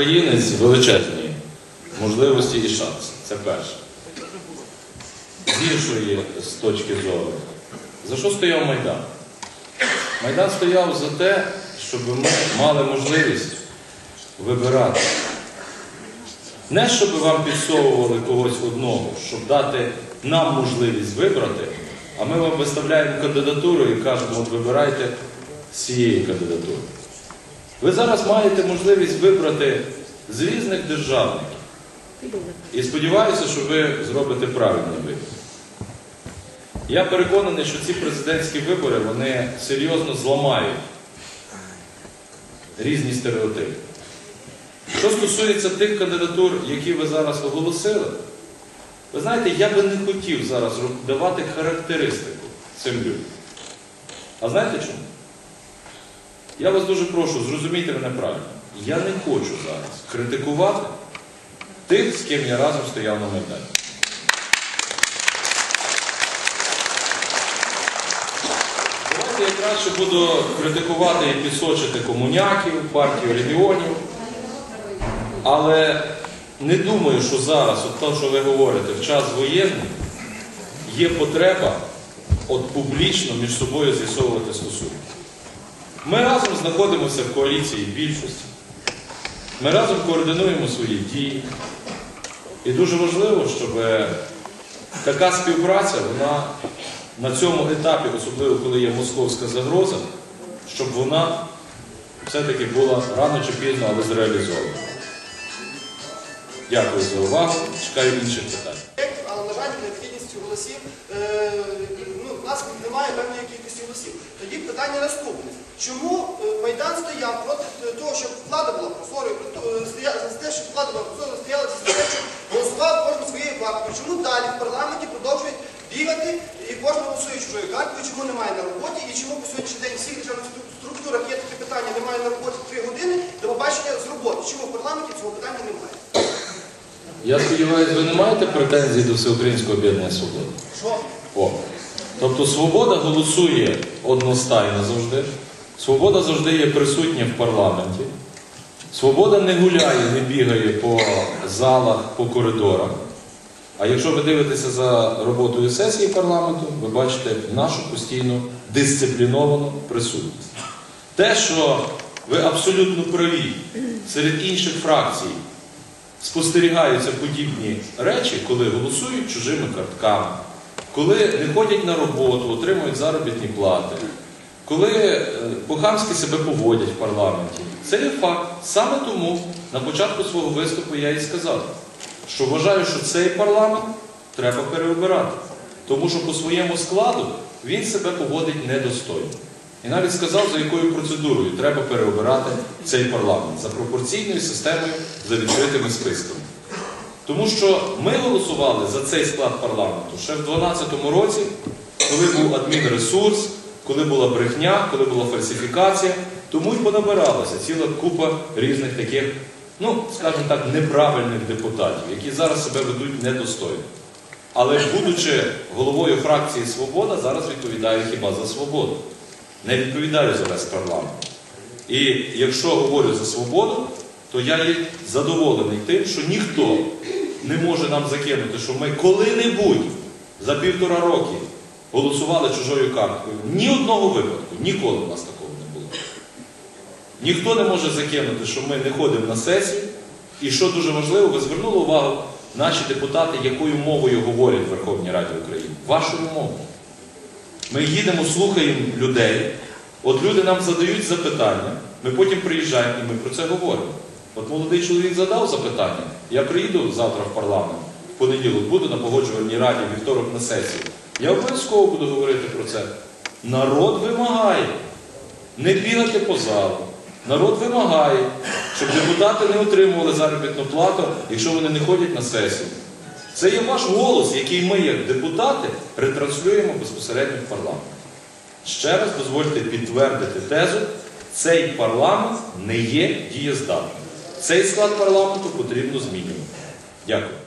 Українець величезні можливості і шанси. Це перше. Гіршої з точки зору. За що стояв Майдан? Майдан стояв за те, щоб ми мали можливість вибирати. Не щоб вам підсовували когось одного, щоб дати нам можливість вибрати, а ми вам виставляємо кандидатуру і кажемо, от вибирайте з цієї кандидатури. Ви зараз маєте можливість вибрати з різних державників. І сподіваюся, що ви зробите правильний вибір. Я переконаний, що ці президентські вибори вони серйозно зламають різні стереотипи. Що стосується тих кандидатур, які ви зараз оголосили, ви знаєте, я би не хотів зараз давати характеристику цим людям. А знаєте чому? Я вас дуже прошу, зрозумійте мене правильно. Я не хочу зараз критикувати тих, з ким я разом стояв на Майдані. Давайте я краще буду критикувати і підсочити комуняків, партію регіонів. Але не думаю, що зараз, от те, що ви говорите, в час воєнний, є потреба от публічно між собою з'ясовувати стосунки. Ми разом знаходимося в коаліції більшості. Ми разом координуємо свої дії. І дуже важливо, щоб така співпраця, вона на цьому етапі, особливо коли є московська загроза, щоб вона все-таки була рано чи пізно, але зреалізована. Дякую за увагу. Чекаю інших питань. але на жаль, необхідністю голосів е, ну, в нас немає певної кількості голосів. Тоді питання наступне. Чому е, Майдан стояв проти того, щоб влада була прозорою, е, за те, щоб влада була прозорою, стояла за те, щоб голосував кожен своєю карткою? Чому далі в парламенті продовжують бігати і кожен голосує чужою карткою, чому немає на роботі і чому по сьогоднішній день всіх державних структурах є таке питання, немає на роботі три години, до побачення з роботи. Чому в парламенті цього питання немає? Я сподіваюся, ви не маєте претензій до Всеукраїнського об'єднання свободи? Що? О. Тобто свобода голосує одностайно завжди. Свобода завжди є присутня в парламенті. Свобода не гуляє, не бігає по залах, по коридорах. А якщо ви дивитеся за роботою сесії парламенту, ви бачите нашу постійну дисципліновану присутність. Те, що ви абсолютно праві серед інших фракцій спостерігаються подібні речі, коли голосують чужими картками, коли не ходять на роботу, отримують заробітні плати, коли е, по-хамськи себе поводять в парламенті. Це є факт. Саме тому на початку свого виступу я і сказав, що вважаю, що цей парламент треба переобирати. Тому що по своєму складу він себе поводить недостойно. І навіть сказав, за якою процедурою треба переобирати цей парламент за пропорційною системою, за відкритими списками. Тому що ми голосували за цей склад парламенту ще в 2012 році, коли був адмінресурс, коли була брехня, коли була фальсифікація, тому й понабиралася ціла купа різних таких, ну, скажімо так, неправильних депутатів, які зараз себе ведуть недостойно. Але будучи головою фракції Свобода, зараз відповідаю хіба за свободу. Не відповідаю за весь парламент. І якщо говорю за свободу, то я є задоволений тим, що ніхто не може нам закинути, що ми коли-небудь за півтора роки голосували чужою карткою. Ні одного випадку, ніколи у нас такого не було. Ніхто не може закинути, що ми не ходимо на сесію. І що дуже важливо, ви звернули увагу, наші депутати, якою мовою говорять в Верховній Раді України? Вашою мовою. Ми їдемо, слухаємо людей, от люди нам задають запитання, ми потім приїжджаємо і ми про це говоримо. От молодий чоловік задав запитання, я приїду завтра в парламент, в понеділок буду на погоджувальній раді, вівторок на сесії. Я обов'язково буду говорити про це. Народ вимагає не бігати по залу. Народ вимагає, щоб депутати не отримували заробітну плату, якщо вони не ходять на сесію. Це є ваш голос, який ми, як депутати, ретранслюємо безпосередньо в парламент. Ще раз дозвольте підтвердити тезу, цей парламент не є дієздатним. Цей склад парламенту потрібно змінювати. Дякую.